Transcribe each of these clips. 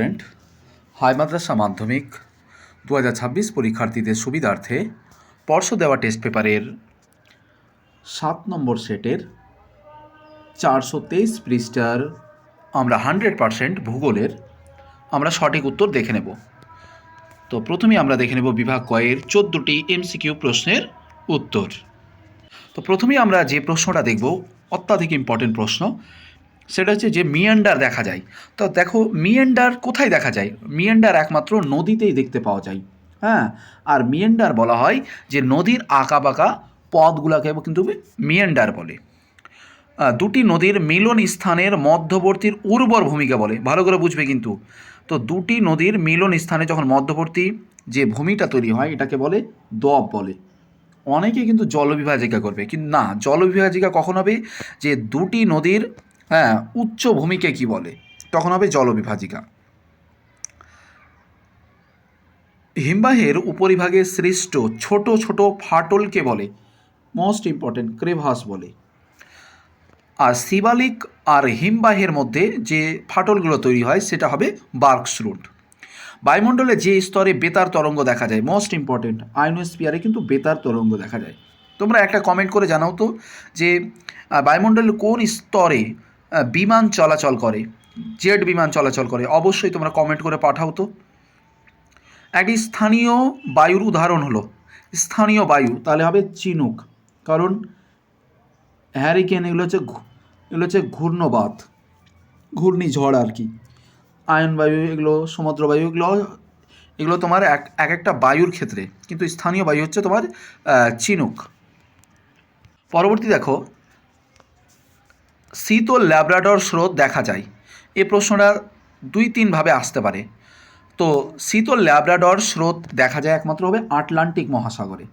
Student high মাদ্রাসা মাধ্যমিক দু ছাব্বিশ পরীক্ষার্থীদের সুবিধার্থে পর্ষ দেওয়া টেস্ট পেপারের সাত নম্বর সেটের চারশো তেইশ পৃষ্ঠার আমরা হান্ড্রেড পারসেন্ট ভূগোলের আমরা সঠিক উত্তর দেখে নেব। তো প্রথমেই আমরা দেখে নেব বিভাগ কয়ের চোদ্দোটি এমসিকিউ প্রশ্নের উত্তর। তো প্রথমেই আমরা যে প্রশ্নটা দেখব, অত্যাধিক ইম্পর্টেন্ট প্রশ্ন সেটা হচ্ছে যে মিয়ান্ডার দেখা যায়। তো দেখো মিয়ান্ডার কোথায় দেখা যায়? মিয়ান্ডার একমাত্র নদীতেই দেখতে পাওয়া যায়। হ্যাঁ? আর মিয়ান্ডার বলা হয় যে নদীর আঁকা বাঁকা পথগুলোকে কিন্তু মিয়ান্ডার বলে। দুটি নদীর মিলন স্থানের মধ্যবর্তীর উর্বর ভূমিকা বলে। ভালো করে বুঝবে কিন্তু। তো দুটি নদীর মিলন স্থানে যখন মধ্যবর্তী যে ভূমিটা তৈরি হয়, এটাকে বলে দব বলে। অনেকে কিন্তু জলবিভাজিকা করবে। কিন্তু না, জলবিভাজিকা কখন হবে? যে দুটি নদীর হ্যাঁ উচ্চ ভূমিকে কি বলে? তখন হবে জলবিভাজিকা। হিমবাহের উপরিভাগে সৃষ্ট ছোট ছোট ফাটলকে বলে মোস্ট ইম্পর্টেন্ট ক্রেভাস বলে। আর শিবালিক আর হিমবাহের মধ্যে যে ফাটলগুলো তৈরি হয়, সেটা হবে বার্কস্রুট বায়ুমণ্ডলে যে স্তরে বেতার তরঙ্গ দেখা যায় মোস্ট ইম্পর্টেন্ট আইনোস্পিয়ারে কিন্তু বেতার তরঙ্গ দেখা যায়। তোমরা একটা কমেন্ট করে জানাও তো যে বায়ুমণ্ডলের কোন স্তরে বিমান চলাচল করে, জেট বিমান চলাচল করে। অবশ্যই তোমরা কমেন্ট করে পাঠাও তো। একটি স্থানীয় বায়ুর উদাহরণ হলো, স্থানীয় বায়ু তাহলে হবে চিনুক। কারণ হ্যারিকেন এগুলো হচ্ছে এগুলো হচ্ছে ঘূর্ণবাত, ঘূর্ণিঝড় আর কি। আয়ন বায়ু এগুলো, সমুদ্র বায়ু এগুলো এগুলো তোমার এক এক একটা বায়ুর ক্ষেত্রে। কিন্তু স্থানীয় বায়ু হচ্ছে তোমার চিনুক। পরবর্তী দেখো শীত ও ল্যাব্রাডর স্রোত দেখা যায়। এই প্রশ্নটা দুই তিনভাবে আসতে পারে। তো শীত ও ল্যাব্রাডর স্রোত দেখা যায় একমাত্র হবে আটলান্টিক মহাসাগরে।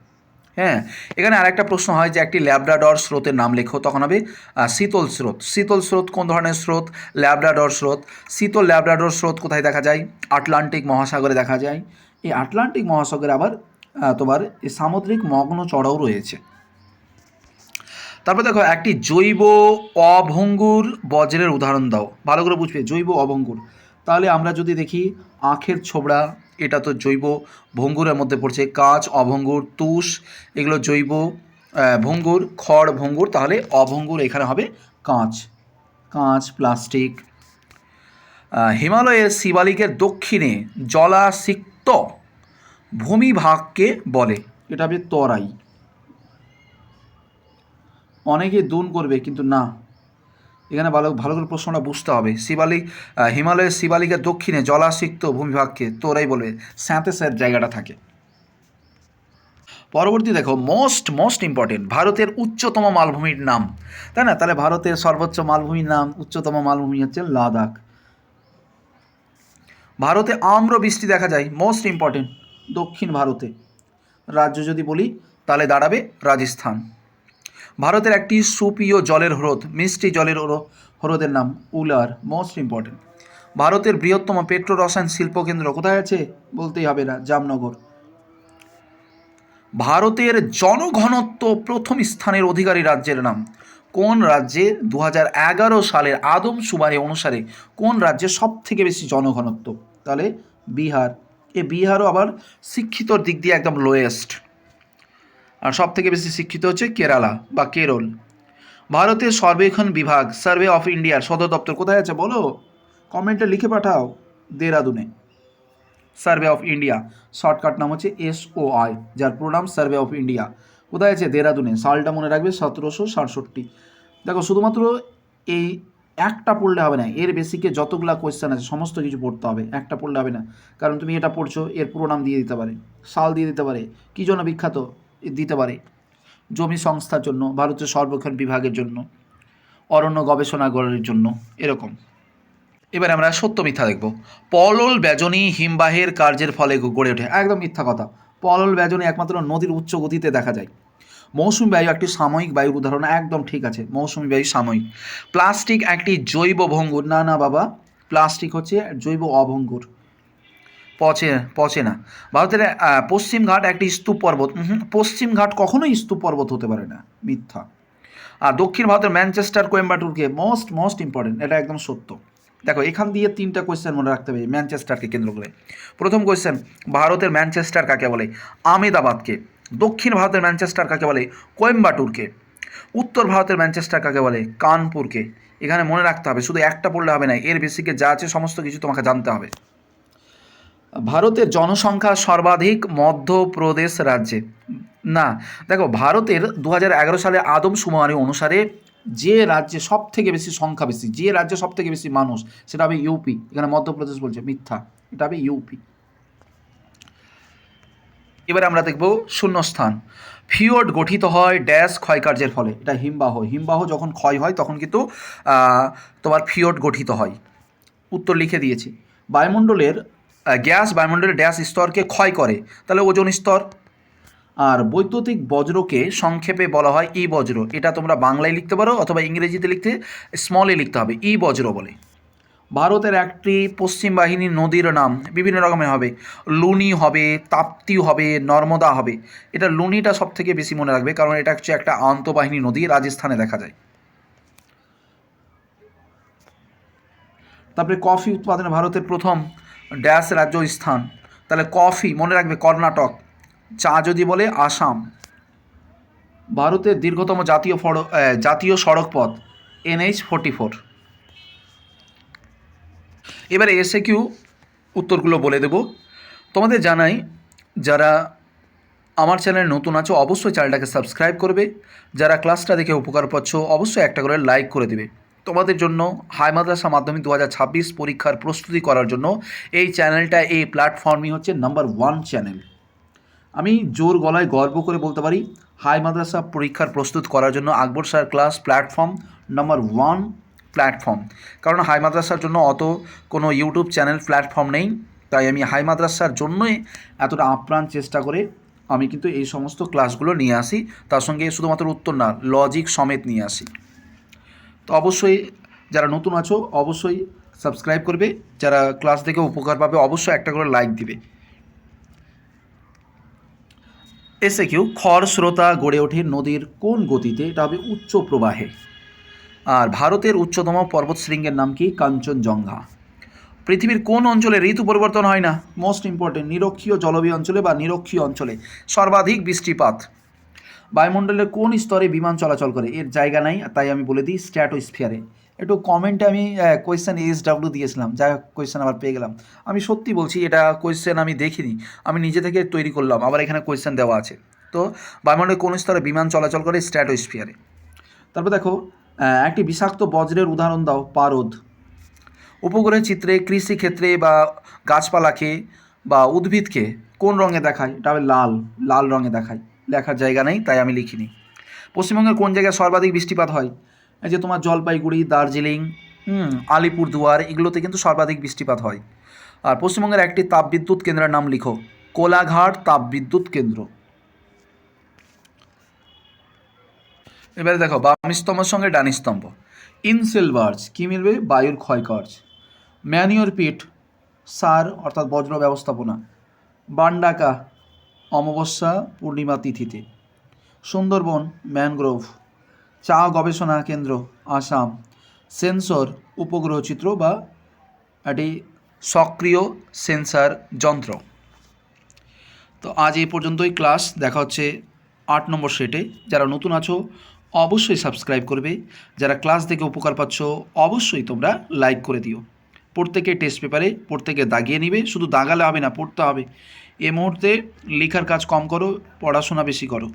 হ্যাঁ এখানে আরেকটা প্রশ্ন হয় যে একটি ল্যাব্রাডর স্রোতের নাম লেখো, তখন হবে শীতল স্রোত। শীতল স্রোত কোন ধরনের স্রোত? ল্যাব্রাডর স্রোত। শীতল ল্যাব্রাডর স্রোত কোথায় দেখা যায়? আটলান্টিক মহাসাগরে দেখা যায়। এই আটলান্টিক মহাসাগরে আবার তোমার এই সামুদ্রিক মগ্ন চড়াও রয়েছে। তারপর দেখো, একটি জৈব অভঙ্গুর বজ্রের উদাহরণ দাও। ভালো করে বুঝবে, জৈব অভঙ্গুর। তাহলে আমরা যদি দেখি, আখের ছোবড়া, এটা তো জৈব ভঙ্গুরের মধ্যে পড়ছে। কাঁচ, অভঙ্গুর, তুষ, এগুলো জৈব ভঙ্গুর, খড় ভঙ্গুর। তাহলে অভঙ্গুর এখানে হবে কাঁচ। কাঁচ, প্লাস্টিক। হিমালয়ের শিবালিকের দক্ষিণে জলাসিক্ত ভূমিভাগকে বলে। এটা হবে তরাই। অনেকে দুন করবে, কিন্তু না। এখানে ভালো ভালো করে প্রশ্নটা বুঝতে হবে। শিবালিক হিমালয়ের শিবালিকের দক্ষিণে জলাসিক্ত ভূমিভাগকে তোরাই বলবে স্যাঁতে স্যাঁত জায়গাটা থাকে। পরবর্তী দেখো মোস্ট মোস্ট ইম্পর্টেন্ট ভারতের উচ্চতম মালভূমির নাম। তাই না? তাহলে ভারতের সর্বোচ্চ মালভূমির নাম, উচ্চতম মালভূমি হচ্ছে লাদাখ। ভারতে আম্র বৃষ্টি দেখা যায় মোস্ট ইম্পর্টেন্ট দক্ষিণ ভারতে। রাজ্য যদি বলি, তাহলে দাঁড়াবে রাজস্থান। ভারতের একটি সুপ্রিয় জলের হ্রদ, মিষ্টি জলের হ্র- হ্রদের নাম উলার মোস্ট ইম্পর্টেন্ট ভারতের বৃহত্তম পেট্রো রসায়ন শিল্পকেন্দ্র কোথায় আছে? বলতেই হবে না, জামনগর। ভারতের জনঘনত্ব প্রথম স্থানের অধিকারী রাজ্যের নাম। কোন রাজ্যে দু সালের আদমশুমারি অনুসারে কোন রাজ্যে সব থেকে বেশি জনঘনত্ব? তাহলে বিহার। এ বিহারও আবার শিক্ষিতর দিক দিয়ে একদম লোয়েস্ট আর সব থেকে বেশি শিক্ষিত হচ্ছে কেরালা বা কেরল। ভারতের সর্বেক্ষণ বিভাগ, সার্ভে অফ ইন্ডিয়ার সদর দপ্তর কোথায় আছে বলো? কমেন্টে লিখে পাঠাও, দেরাদুনে। সার্ভে অফ ইন্ডিয়া, শর্টকাট নাম হচ্ছে এস ও আই, যার পুরো নাম সার্ভে অফ ইন্ডিয়া। কোথায় আছে? দেরাদুনে। সালটা মনে রাখবে সতেরোশো সাতষট্টি। দেখো, শুধুমাত্র এই একটা পড়লে হবে না, এর বেসিকে যতগুলা কোয়েশ্চেন আছে, সমস্ত কিছু পড়তে হবে। একটা পড়লে হবে না। কারণ তুমি এটা পড়ছো, এর পুরো নাম দিয়ে দিতে পারে, সাল দিয়ে দিতে পারে। কী জন্য বিখ্যাত? দিতে পারে। জমি সংস্থার জন্য ভারতের সর্বক্ষণ বিভাগের জন্য, অরণ্য গবেষণাগারের জন্য, এরকম। এবার আমরা সত্য মিথ্যা দেখব। পলল ব্যজনী হিমবাহের কার্যের ফলে গড়ে ওঠে। একদম মিথ্যা কথা। পলল ব্যজনী একমাত্র নদীর উচ্চ গতিতে দেখা যায়। মৌসুমী বায়ু একটি সাময়িক বায়ুর উদাহরণ। একদম ঠিক আছে, মৌসুমী বায়ু সাময়িক। প্লাস্টিক একটি জৈব ভঙ্গুর। না না, বাবা, প্লাস্টিক হচ্ছে জৈব অভঙ্গুর। পচে পচে না। ভারতের আহ, পশ্চিম ঘাট একটি স্তূপ পর্বত উহুম, পশ্চিম ঘাট কখনোই স্তূপ পর্বত হতে পারে না মিথ্যা। আর দক্ষিণ ভারতের ম্যানচেস্টার কোয়েম্বাটুরকে মোস্ট মোস্ট ইম্পর্টেন্ট এটা একদম সত্য। দেখো এখান দিয়ে তিনটা কোয়েশ্চেন মনে রাখতে হবে ম্যানচেস্টারকে কেন্দ্র করে। প্রথম কোয়েশ্চেন ভারতের ম্যানচেস্টার কাকে বলে? আমেদাবাদকে। দক্ষিণ ভারতের ম্যানচেস্টার কাকে বলে? কোয়েম্বাটুরকে। উত্তর ভারতের ম্যানচেস্টার কাকে বলে? কানপুরকে। এখানে মনে রাখতে হবে শুধু একটা পড়লে হবে না এর বেসিকে যা আছে সমস্ত কিছু তোমাকে জানতে হবে। ভারতের জনসংখ্যা সর্বাধিক মধ্যপ্রদেশ রাজ্যে। না, দেখো, ভারতের দু হাজার এগারো সালে আদম সুমারি অনুসারে যে রাজ্যে সব থেকে বেশি সংখ্যা বেশি, যে রাজ্যে সব থেকে বেশি মানুষ, সেটা হবে ইউপি। এখানে মধ্যপ্রদেশ বলছে, মিথ্যা। এটা হবে ইউপি। এবার আমরা দেখব শূন্যস্থান। ফিওর্ড গঠিত হয় ড্যাশ ক্ষয়কার্যের ফলে। এটা হিমবাহ। হিমবাহ যখন ক্ষয় হয়, তখন কিন্তু তোমার ফিওর্ড গঠিত হয়। উত্তর লিখে দিয়েছি। বায়ুমণ্ডলের গ্যাস বায়ুমণ্ডলের ড্যাশ স্তরকে ক্ষয় করে। তাহলে ওজন স্তর। আর বৈদ্যুতিক বজ্রকে সংক্ষেপে বলা হয় ই বজ্র। এটা তোমরা বাংলায় লিখতে পারো অথবা ইংরেজিতে লিখতে স্মলে লিখতে হবে। ই বজ্র বলে। ভারতের একটি পশ্চিম বাহিনী নদীর নাম বিভিন্ন রকমের হবে। লুনি হবে, তাপ্তি হবে, নর্মদা হবে। এটা লুনিটা সব থেকে বেশি মনে রাখবে কারণ এটা হচ্ছে একটা আন্তঃবাহিনী নদী রাজস্থানে দেখা যায়। তারপরে কফি উৎপাদনে ভারতের প্রথম ড্যাশ রাজ্য স্থান তাহলে কফি, মনে রাখবে কর্ণাটক। চা যদি বলে আসাম। ভারতের দীর্ঘতম জাতীয় ফড় জাতীয় সড়ক পথ এনএইচ ফোর্টি ফোর। এবারে এসে কিউ উত্তরগুলো বলে দেব। তোমাদের জানাই, যারা আমার চ্যানেলে নতুন আছো, অবশ্যই চ্যানেলটাকে সাবস্ক্রাইব করবে। যারা ক্লাসটা দেখে উপকার পাচ্ছ, অবশ্যই একটা করে লাইক করে দেবে। তোমাদের জন্য হাই মাদ্রাসা মাধ্যমিক দু হাজার ছাব্বিশ পরীক্ষার প্রস্তুতি করার জন্য এই চ্যানেলটা, এই প্ল্যাটফর্মই হচ্ছে নাম্বার ওয়ান চ্যানেল আমি জোর গলায় গর্ব করে বলতে পারি, হাই মাদ্রাসা পরীক্ষার প্রস্তুত করার জন্য Akbar sir class platform number one platform কারণ হাই মাদ্রাসার জন্য অত কোনো ইউটিউব চ্যানেল প্ল্যাটফর্ম নেই, তাই আমি হাই মাদ্রাসার জন্যই এতটা আপ্রাণ চেষ্টা করে আমি কিন্তু এই সমস্ত ক্লাসগুলো নিয়ে আসি। তার সঙ্গে শুধুমাত্র উত্তর না লজিক সমেত নিয়ে আসি। তো অবশ্যই যারা নতুন আছো, অবশ্যই সাবস্ক্রাইব করবে। যারা ক্লাস দেখে উপকার পাবে, অবশ্যই একটা করে লাইক দিবে। এসে কেউ খর স্রোতা গড়ে ওঠে নদীর কোন গতিতে? এটা হবে উচ্চ প্রবাহে। আর ভারতের উচ্চতম পর্বতশৃঙ্গের নাম কি? কাঞ্চনজঙ্ঘা। পৃথিবীর কোন অঞ্চলে ঋতু পরিবর্তন হয় না? মোস্ট ইম্পর্টেন্ট নিরক্ষীয় জলবায়ু অঞ্চলে বা নিরক্ষীয় অঞ্চলে। সর্বাধিক বৃষ্টিপাত। বায়ুমণ্ডলের কোন স্তরে বিমান চলাচল করে? এর জায়গা নাই, তাই আমি বলে দিই স্ট্র্যাটোস্ফিয়ারে একটু কমেন্টে আমি কোয়েশ্চেন এস ডাব্লিউ দিয়েছিলাম, যা কোয়েশ্চেন আবার পেয়ে গেলাম। আমি সত্যি বলছি, এটা কোয়েশ্চেন আমি দেখিনি, আমি নিজে থেকে তৈরি করলাম, আবার এখানে কোয়েশ্চেন দেওয়া আছে। তো বায়ুমণ্ডলের কোন স্তরে বিমান চলাচল করে? স্ট্র্যাটোস্ফিয়ারে তারপর দেখো একটি বিষাক্ত বজ্রের উদাহরণ দাও, পারদ। উপগ্রহের চিত্রে, কৃষিক্ষেত্রে বা গাছপালাকে বা উদ্ভিদকে কোন রঙে দেখায়? এটা লাল লাল রঙে দেখায়। লেখার জায়গা নেই, তাই আমি লিখিনি। পশ্চিমবঙ্গের কোন জায়গায় সর্বাধিক বৃষ্টিপাত হয়? এই যে তোমার জলপাইগুড়ি, দার্জিলিং আলিপুরদুয়ার, এগুলোতে কিন্তু সর্বাধিক বৃষ্টিপাত হয়। আর পশ্চিমবঙ্গের একটি তাপবিদ্যুৎ কেন্দ্রের নাম লিখো, কোলাঘাট তাপবিদ্যুৎ কেন্দ্র। এবারে দেখো বাম স্তম্ভের সঙ্গে ডান স্তম্ভ। ইনসেলভার্জ, কী মিলবে? বায়ুর ক্ষয়কার্য। ম্যানিওর পিট সার, অর্থাৎ বজ্র ব্যবস্থাপনা। বান্ডাকা অমাবস্যা পূর্ণিমা তিথিতে। সুন্দরবন, ম্যানগ্রোভ, চা গবেষণা কেন্দ্র, আসাম, সেন্সর, উপগ্রহ চিত্র বা একটি সক্রিয় সেন্সার যন্ত্র। তো আজ এই পর্যন্তই ক্লাস, দেখা হচ্ছে আট নম্বর সেটে। যারা নতুন আছো, অবশ্যই সাবস্ক্রাইব করবে। যারা ক্লাস দেখে উপকার পাচ্ছ, অবশ্যই তোমরা লাইক করে দিও। প্রত্যেকে টেস্ট পেপারে প্রত্যেকে দাগিয়ে নিবে, শুধু দাগালে হবে না, পড়তে হবে। এ মুহূর্তে লেখার কাজ কম করো, পড়াশোনা বেশি করো।